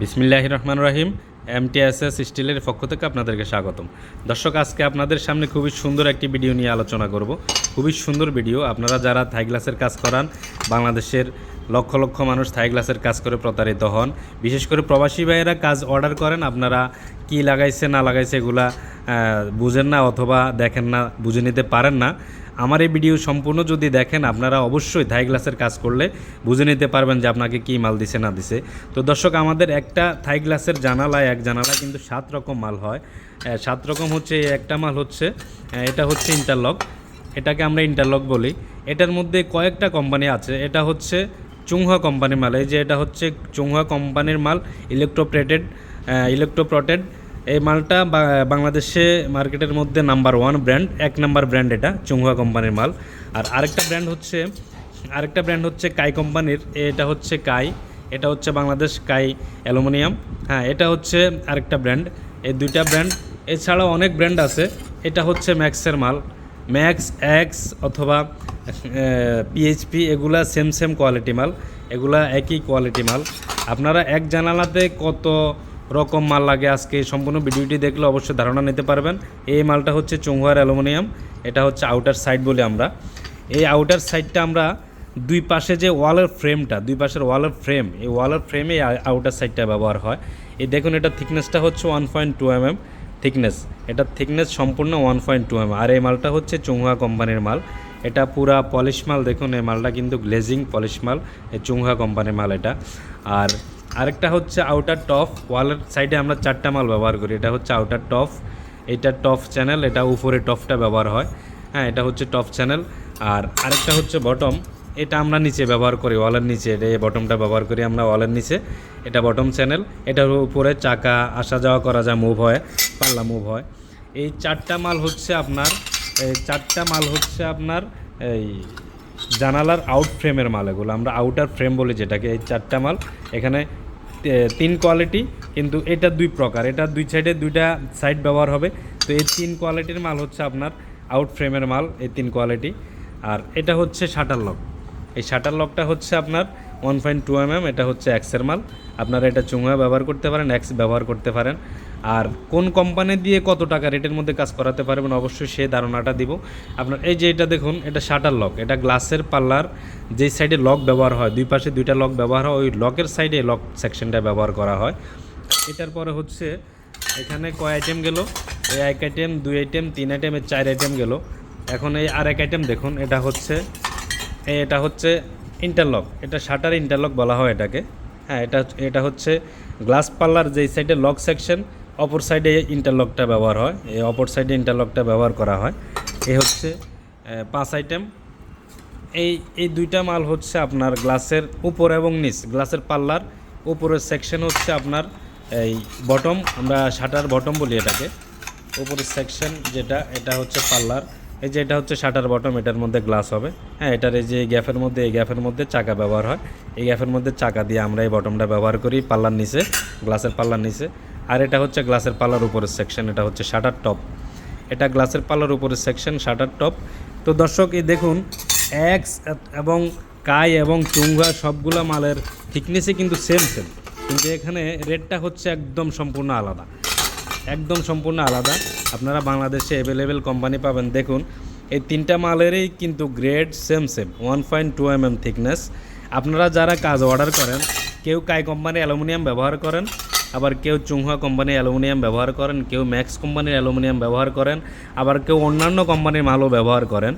বিসমিল্লাহ রহমান রহিম এমটিএসএস স্টিলের পক্ষ থেকে আপনাদেরকে স্বাগতম। দর্শক, আজকে আপনাদের সামনে খুবই সুন্দর একটি ভিডিও নিয়ে আলোচনা করব। খুবই সুন্দর ভিডিও। আপনারা যারা থাই গ্লাসের কাজ করান, বাংলাদেশের লক্ষ লক্ষ মানুষ থাই গ্লাসের কাজ করে প্রতারিত হন। বিশেষ করে প্রবাসী ভাইয়েরা কাজ অর্ডার করেন, আপনারা কি লাগাইছে, না লাগাইছে এগুলা বুঝেন না অথবা দেখেন না, বুঝে নিতে পারেন না। আমার এই ভিডিও সম্পূর্ণ যদি দেখেন, আপনারা অবশ্যই থাই গ্লাসের কাজ করলে বুঝে নিতে পারবেন যে আপনাকে কী মাল দিছে, না দিছে। তো দর্শক, আমাদের একটা থাই গ্লাসের জানালায়, এক জানালায় কিন্তু সাত রকম মাল হয়। সাত রকম হচ্ছে একটা মাল হচ্ছে এটা হচ্ছে ইন্টারলক এটাকে আমরা ইন্টারলক বলি। এটার মধ্যে কয়েকটা কোম্পানি আছে। এটা হচ্ছে চুংহা কোম্পানির মাল। এই যে এটা হচ্ছে চুংহা কোম্পানির মাল ইলেকট্রোপ্রেটেড ইলেকট্রোপ্রটেড এই মালটা বাংলাদেশে মার্কেটের মধ্যে নাম্বার ওয়ান ব্র্যান্ড, এক নাম্বার ব্র্যান্ড এটা চুংহুয়া কোম্পানির মাল। আর আরেকটা ব্র্যান্ড হচ্ছে, আরেকটা ব্র্যান্ড হচ্ছে কাই কোম্পানির, এটা হচ্ছে কাই, এটা হচ্ছে বাংলাদেশ কাই অ্যালুমিনিয়াম। হ্যাঁ এটা হচ্ছে আরেকটা ব্র্যান্ড, এই দুইটা ব্র্যান্ড, এছাড়াও অনেক ব্র্যান্ড আছে, এটা হচ্ছে ম্যাক্সের মাল। ম্যাক্স, এক্স অথবা পিএইচপি, এগুলা সেম সেম কোয়ালিটি মাল, এগুলা একই কোয়ালিটি মাল। আপনারা এক জানালাতে কত রকম মাল লাগে আজকে। এই সম্পূর্ণ ভিডিওটি দেখলে অবশ্যই ধারণা নিতে পারবেন। এই মালটা হচ্ছে চুংহার অ্যালুমিনিয়াম। এটা হচ্ছে আউটার সাইড বলি আমরা। এই আউটার সাইডটা আমরা দুই পাশে যে ওয়ালের ফ্রেমটা দুই পাশের ওয়ালের ফ্রেম এই ওয়ালের ফ্রেমে আউটার সাইডটা ব্যবহার হয়। এই দেখুন, এটা থিকনেসটা হচ্ছে one point two M M thickness এটা থিকনেস সম্পূর্ণ ওয়ান পয়েন্ট টু এম আর এই মালটা হচ্ছে চুংহা কোম্পানির মাল। এটা পুরা পলিশ মাল। দেখুন, এই মালটা কিন্তু গ্লেজিং পলিশ মাল। এই চুংহা কোম্পানির মাল এটা। আর আরেকটা হচ্ছে আউটার টপ ওয়ালের সাইডে আমরা চারটা মাল ব্যবহার করি। এটা হচ্ছে আউটার টপ এটা টপ চ্যানেল এটা উপরে টপটা ব্যবহার হয়। হ্যাঁ এটা হচ্ছে টপ চ্যানেল আর আরেকটা হচ্ছে বটম এটা আমরা নিচে ব্যবহার করি ওয়ালের নিচে। এটা এই বটমটা ব্যবহার করি আমরা ওয়ালের নিচে। এটা বটম চ্যানেল এটার উপরে চাকা, আসা যাওয়া করা যায় মুভ হয়, পাল্লা মুভ হয়। এই চারটা মাল হচ্ছে আপনার, এই চারটা মাল হচ্ছে আপনার এই জানালার আউট ফ্রেমের মাল এগুলো। আমরা আউটার ফ্রেম বলি যেটাকে, এই চারটা মাল। এখানে তিন কোয়ালিটি কিন্তু এটা দুই প্রকার। এটা দুই সাইডে দুইটা সাইড ব্যবহার হবে। তো এই তিন কোয়ালিটির মাল হচ্ছে আপনার আউট ফ্রেমের মাল, এই তিন কোয়ালিটি আর এটা হচ্ছে শাটার লক। এই শাটার লকটা হচ্ছে আপনার one point two M M এটা হচ্ছে এক্সের মাল। আপনারা এটা চুঙা ব্যবহার করতে পারেন, এক্স ব্যবহার করতে পারেন। আর কোন কোম্পানি দিয়ে কত টাকা রেটের মধ্যে কাজ করাতে পারবেন, অবশ্যই সে ধারণাটা দিব। আপনার এই যে এটা দেখুন, এটা শাটার লক এটা গ্লাসের পাল্লার যেই সাইডে লক ব্যবহার হয়, দুই পাশে দুইটা লক ব্যবহার হয়, ওই লকের সাইডে লক সেকশনটা ব্যবহার করা হয়। এটার পরে হচ্ছে, এখানে কয় আইটেম গেল? এই এক আইটেম দুই আইটেম তিন আইটেমের চার আইটেম গেল। এখন এই আর এক আইটেম দেখুন, এটা হচ্ছে এটা হচ্ছে ইন্টারলক, এটা শাটার ইন্টারলক বলা হয় এটাকে। হ্যাঁ এটা এটা হচ্ছে গ্লাস পাল্লার যেই সাইডে লক সেকশন, অপর সাইডে ইন্টারলকটা ব্যবহার হয়। এই অপর সাইডে ইন্টারলকটা ব্যবহার করা হয়। এই হচ্ছে পাঁচ আইটেম। এই এই দুইটা মাল হচ্ছে আপনার গ্লাসের উপর এবং নিচ। গ্লাসের পাল্লার উপরের সেকশন হচ্ছে আপনার এই বটম, আমরা শাটার বটম বলি এটাকে। উপরের সেকশন যেটা, এটা হচ্ছে পাল্লার এই যে এটা হচ্ছে শাটার বটম, এটার মধ্যে গ্লাস হবে। হ্যাঁ এটার এই যে গ্যাপের মধ্যে, এই গ্যাপের মধ্যে চাকা ব্যবহার হয়। এই গ্যাপের মধ্যে চাকা দিয়ে আমরা এই বটমটা ব্যবহার করি পাল্লার নিচে, গ্লাসের পাল্লার নিচে। আর এটা হচ্ছে গ্লাসের পাল্লার উপরের সেকশন এটা হচ্ছে শাটার টপ। এটা গ্লাসের পাল্লার উপরে সেকশন শাটার টপ। তো দর্শক, এই দেখুন, এক্স এবং কাই এবং চুঙ্গা সবগুলা মালের থিকনেসই কিন্তু সেম সেম কিন্তু এখানে রেটটা হচ্ছে একদম সম্পূর্ণ আলাদা। একদম সম্পূর্ণ আলাদা। আপনারা বাংলাদেশে অ্যাভেলেবেল কোম্পানি পাবেন। দেখুন, এই তিনটা মালেরই কিন্তু grade same same one point two M M thickness আপনারা যারা কাজ অর্ডার করেন, কেউ কাই কোম্পানি অ্যালুমিনিয়াম ব্যবহার করেন আবার কেউ চুংহা কোম্পানির অ্যালুমিনিয়াম ব্যবহার করেন, কেউ ম্যাক্স কোম্পানির অ্যালুমিনিয়াম ব্যবহার করেন, আবার কেউ অন্যান্য কোম্পানির মালও ব্যবহার করেন,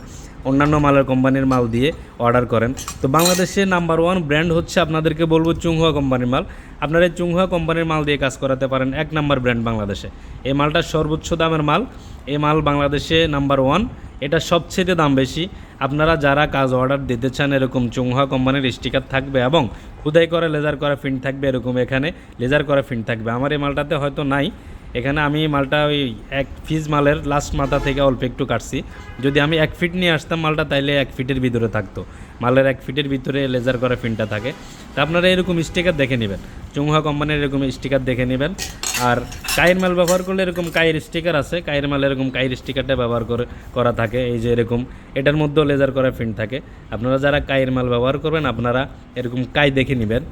অন্যান্য মালের কোম্পানির মাল দিয়ে অর্ডার করেন। তো বাংলাদেশে নাম্বার ওয়ান ব্র্যান্ড হচ্ছে আপনাদেরকে বলব চুংহুয়া কোম্পানির মাল। আপনারা চুংহুয়া কোম্পানির মাল দিয়ে কাজ করাতে পারেন, এক নাম্বার ব্র্যান্ড বাংলাদেশে। এই মালটা সর্বোচ্চ দামের মাল। এই মাল বাংলাদেশে নাম্বার ওয়ান। এটা সবচেয়ে দাম বেশি। আপনারা যারা কাজ অর্ডার দিতে চান এরকম চুংহা কোম্পানির স্টিকার থাকবে এবং খুদাই করা লেজার করা ফিন্ট থাকবে এরকম এখানে লেজার করা ফিন্ট থাকবে। আমার এই মালটাতে হয়তো নাই। এখানে আমি মালটা ওই এক ফিজ মালের লাস্ট মাথা থেকে অল্প একটু কাটছি। যদি আমি এক ফিট নিয়ে আসতাম মালটা, তাইলে এক ফিটের ভিতরে থাকতো। মালের এক ফিটের ভিতরে লেজার করা ফিনটা থাকে। তা আপনারা এরকম স্টিকার দেখে নেবেন। চুংহা কোম্পানির এরকম স্টিকার দেখে নেবেন। আর কায়ের মাল ব্যবহার করলে এরকম কায়ের স্টিকার আছে। কায়ের মাল এরকম কায়ের স্টিকারটা ব্যবহার করে, করা থাকে। এই যে এরকম, এটার মধ্যেও লেজার করা ফিন থাকে। আপনারা যারা কায়ের মাল ব্যবহার করবেন, আপনারা এরকম কাই দেখে নেবেন।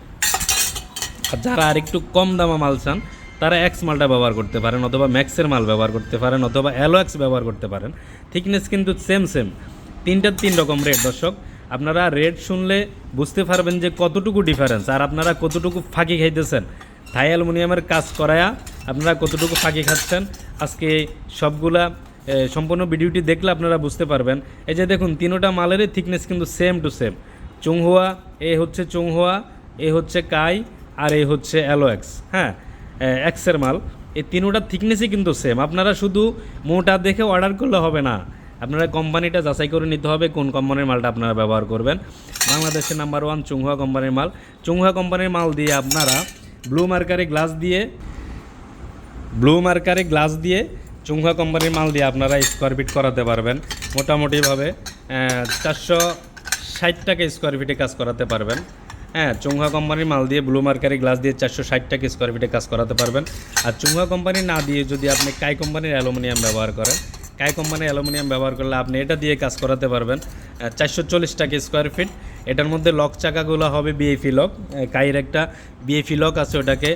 আর যারা আরেকটু কম দামা মাল চান তারা এক্স মালটা ব্যবহার করতে পারেন অথবা ম্যাক্সের মাল ব্যবহার করতে পারেন অথবা অ্যালো এক্স ব্যবহার করতে পারেন। থিকনেস কিন্তু সেম সেম তিনটার তিন রকম রেট দর্শক। আপনারা রেট শুনলে বুঝতে পারবেন যে কতটুকু ডিফারেন্স আর আপনারা কতটুকু ফাঁকি খাইতেছেন। থাই অ্যালুমিনিয়ামের কাজ করায়া আপনারা কতটুকু ফাঁকি খাচ্ছেন। আজকে সবগুলা সম্পূর্ণ ভিডিওটি দেখলে আপনারা বুঝতে পারবেন। এই যে দেখুন, তিনোটা মালেরই থিকনেস কিন্তু সেম টু সেম চুংহুয়া, এ হচ্ছে চুংহুয়া, এ হচ্ছে কাই, আর এ হচ্ছে অ্যালোএক্স হ্যাঁ? এক্সের মাল, এই তিনোটার থিকনেসই কিন্তু সেম আপনারা শুধু মোটা দেখে অর্ডার করলে হবে না। আপনারা কোম্পানিটা যাচাই করে নিতে হবে কোন কোম্পানির মালটা আপনারা ব্যবহার করবেন। বাংলাদেশের নাম্বার ওয়ান চুংহুয়া কোম্পানির মাল। চুংহুয়া কোম্পানির মাল দিয়ে আপনারা ব্লু মার্কারে গ্লাস দিয়ে ব্লু মার্কারে গ্লাস দিয়ে চুংহা কোম্পানির মাল দিয়ে আপনারা স্কোয়ার ফিট করাতে পারবেন। মোটামুটিভাবে চারশো ষাট টাকা স্কোয়ার ফিটে কাজ করাতে পারবেন। হ্যাঁ চুংহা কোম্পানির মাল দিয়ে ব্লু মার্কারি গ্লাস দিয়ে চারশো ষাট টাকা স্কোয়ার ফিটে কাজ করাতে পারবেন। আর চুংহা কোম্পানি না দিয়ে যদি আপনি কাই কোম্পানির অ্যালুমিনিয়াম ব্যবহার করেন কাই কোম্পানির অ্যালুমিনিয়াম ব্যবহার করলে আপনি এটা দিয়ে কাজ করাতে পারবেন চারশো চল্লিশ টাকা স্কোয়ার ফিট এটার মধ্যে লক চাকাগুলো হবে বিএফি লক কাইয়ের একটা বিএফি লক আছে ওটাকে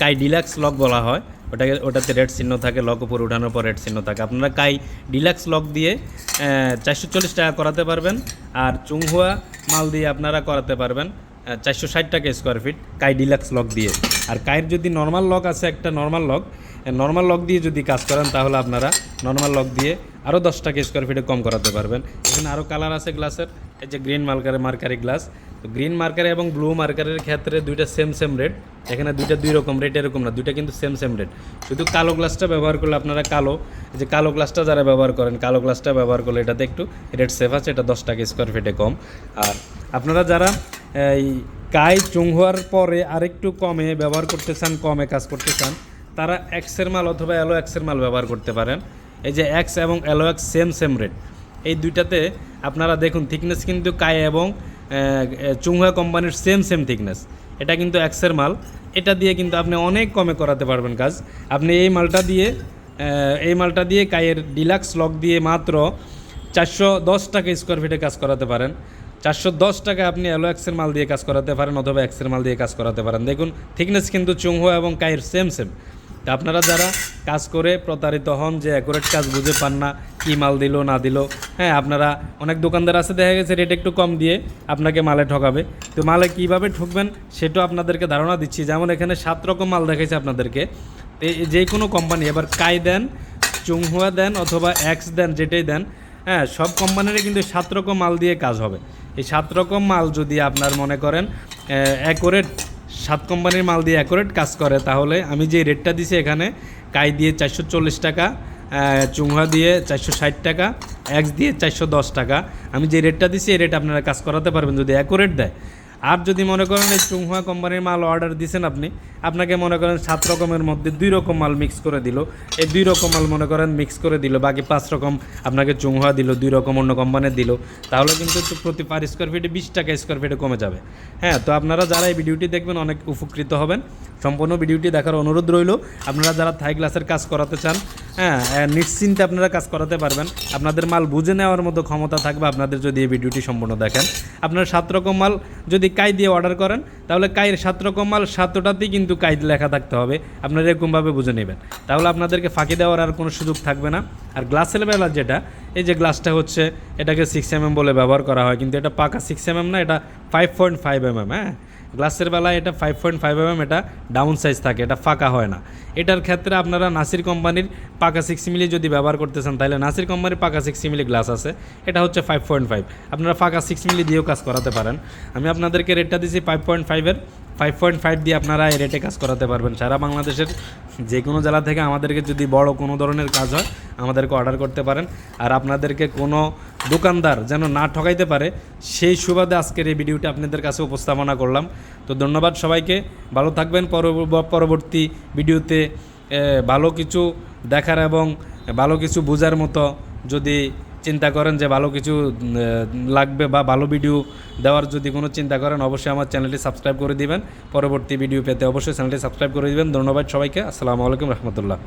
কাই ডিলাক্স লক বলা হয়। ওটাকে, ওটাতে রেড চিহ্ন থাকে লক উপর উঠানোর পর রেড চিহ্ন থাকে। আপনারা কাই ডিলাক্স লক দিয়ে চারশো চল্লিশ টাকা করাতে পারবেন। আর চুংহুয়া মাল দিয়ে আপনারা করাতে পারবেন। চারশো ষাট টাকা স্কোয়ার ফিট কাই ডিলাক্স লক দিয়ে। আর কাইয়ের যদি নর্মাল লক আছে, একটা নর্মাল লক নর্মাল লক দিয়ে যদি কাজ করেন, তাহলে আপনারা নর্মাল লক দিয়ে আরও দশ টাকা স্কোয়ার ফিটে কম করাতে পারবেন। এখানে আরও কালার আছে গ্লাসের এই যে গ্রিন মার্কারে মার্কারি গ্লাস তো গ্রিন মার্কারে এবং ব্লু মার্কারের ক্ষেত্রে দুইটা সেম সেম রেট এখানে দুইটা দুই রকম রেট এরকম না, দুইটা কিন্তু সেম সেম রেট শুধু কালো গ্লাসটা ব্যবহার করলে আপনারা কালো যে কালো গ্লাসটা যারা ব্যবহার করেন, কালো গ্লাসটা ব্যবহার করলে এটাতে একটু রেট সেফ আছে, এটা দশ টাকা স্কোয়ার ফিটে কম। আর আপনারা যারা এই কাই চুংহুয়ার পরে আরেকটু কমে ব্যবহার করতে চান, কমে কাজ করতে চান, তারা এক্সের মাল অথবা অ্যালো এক্সের মাল ব্যবহার করতে পারেন। এই যে এক্স এবং অ্যালো এক্স সেম সেম রেট এই দুইটাতে আপনারা দেখুন থিকনেস কিন্তু কায় এবং চুংহা কোম্পানির সেম সেম থিকনেস এটা কিন্তু এক্সের মাল। এটা দিয়ে কিন্তু আপনি অনেক কমে করাতে পারবেন কাজ। আপনি এই মালটা দিয়ে এই মালটা দিয়ে কায়ের ডিলাক্স লক দিয়ে মাত্র চারশো দশ টাকা স্কোয়ার ফিটে কাজ করাতে পারেন। চারশো দশ টাকা আপনি অ্যালো এক্সের মাল দিয়ে কাজ করাতে পারেন অথবা এক্সের মাল দিয়ে কাজ করাতে পারেন। দেখুন থিকনেস কিন্তু চুংহো এবং কায়ের সেম সেম আপনারা যারা কাজ করে প্রতারিত হন যে অ্যাকুরেট কাজ বুঝে পান না, কী মাল দিল, না দিল হ্যাঁ আপনারা অনেক দোকানদার আছে, দেখা গেছে রেট একটু কম দিয়ে আপনাকে মালে ঠকাবে। তো মালে কীভাবে ঠকবেন সেটাও আপনাদেরকে ধারণা দিচ্ছি। যেমন এখানে সাত রকম মাল দেখাইছে আপনাদেরকে। যে কোনো কোম্পানি এবার কাই দেন চুংহুয়া দেন অথবা এক্স দেন, যেটাই দেন হ্যাঁ সব কোম্পানিরই কিন্তু সাত রকম মাল দিয়ে কাজ হবে। এই সাত রকম মাল যদি আপনার মনে করেন অ্যাকোরেট সাত কোম্পানির মাল দিয়ে অ্যাকোরেট কাজ করে, তাহলে আমি যে রেটটা দিছি এখানে, কাই দিয়ে চারশো চল্লিশ টাকা চুংহা দিয়ে চারশো ষাট টাকা, এক্স দিয়ে চারশো দশ টাকা, আমি যে রেটটা দিছি, এই রেট আপনারা কাজ করাতে পারবেন যদি অ্যাকোরেট দেয়। আর যদি মনে করেন এই চুংহুয়া কোম্পানির মাল অর্ডার দিছেন আপনি আপনাকে মনে করেন সাত রকমের মধ্যে দুই রকম মাল মিক্স করে দিল। এই দুই রকম মাল মনে করেন মিক্স করে দিল, বাকি পাঁচ রকম আপনাকে চুংহুয়া দিল, দুই রকম অন্য কোম্পানি দিল। তাহলে কিন্তু প্রতি পার স্কোয়ার ফিটে বিশ টাকা স্কোয়ার ফিটে কমে যাবে। হ্যাঁ তো আপনারা যারা এই ভিডিওটি দেখবেন অনেক উপকৃত হবেন। সম্পূর্ণ ভিডিওটি দেখার অনুরোধ রইল। আপনারা যারা থাই গ্লাসের কাজ করাতে চান হ্যাঁ নিশ্চিন্তে আপনারা কাজ করাতে পারবেন। আপনাদের মাল বুঝে নেওয়ার মতো ক্ষমতা থাকবে আপনাদের যদি এই ভিডিওটি সম্পূর্ণ দেখেন। আপনারা সাত রকম মাল যদি কাই দিয়ে অর্ডার করেন, তাহলে কাইয়ের সাত রকম মাল সাতটাতেই কিন্তু কাই লেখা থাকতে হবে। আপনারা এরকমভাবে বুঝে নেবেন। তাহলে আপনাদেরকে ফাঁকি দেওয়ার আর কোনো সুযোগ থাকবে না। আর গ্লাসের বেলা যেটা, এই যে গ্লাসটা হচ্ছে, এটাকে সিক্স এম বলে ব্যবহার করা হয়। কিন্তু এটা পাকা সিক্স এম না, এটা ফাইভ পয়েন্ট ফাইভ এম হ্যাঁ? গ্লাসের বেলায় এটা ফাইভ পয়েন্ট ফাইভ এম এটা ডাউন সাইজ থাকে, এটা ফাঁকা হয় না। এটার ক্ষেত্রে আপনারা নাসির কোম্পানির পাকা সিক্স মিলি যদি ব্যবহার করতে চান, তাহলে নাসির কোম্পানির পাকা সিক্স মিলি গ্লাস আছে। এটা হচ্ছে ফাইভ পয়েন্ট ফাইভ আপনারা ফাঁকা সিক্স মিলি দিয়েও কাজ করাতে পারেন। আমি আপনাদেরকে রেটটা দিচ্ছি ফাইভ পয়েন্ট ফাইভের ফাইভ পয়েন্ট ফাইভ দিয়ে আপনারা এই রেটে কাজ করাতে পারবেন। সারা বাংলাদেশের যে কোনো জেলা থেকে আমাদেরকে যদি বড় কোনো ধরনের কাজ হয়, আমাদেরকে অর্ডার করতে পারেন। আর আপনাদেরকে কোনো দোকানদার যেন না ঠকাইতে পারে, সেই সুবাদে আজকের এই ভিডিওটি আপনাদের কাছে উপস্থাপনা করলাম। তো ধন্যবাদ সবাইকে, ভালো থাকবেন। পরব- পরবর্তী ভিডিওতে ভালো কিছু দেখার এবং ভালো কিছু বোঝার মতো যদি চিন্তা করেন যে ভালো কিছু লাগবে বা ভালো ভিডিও দেওয়ার যদি কোনো চিন্তা করেন, অবশ্যই আমার চ্যানেলটি সাবস্ক্রাইব করে দিবেন। পরবর্তী ভিডিও পেতে অবশ্যই চ্যানেলটি সাবস্ক্রাইব করে দিবেন। ধন্যবাদ সবাইকে। আসসালামু আলাইকুম রহমতুল্লাহ।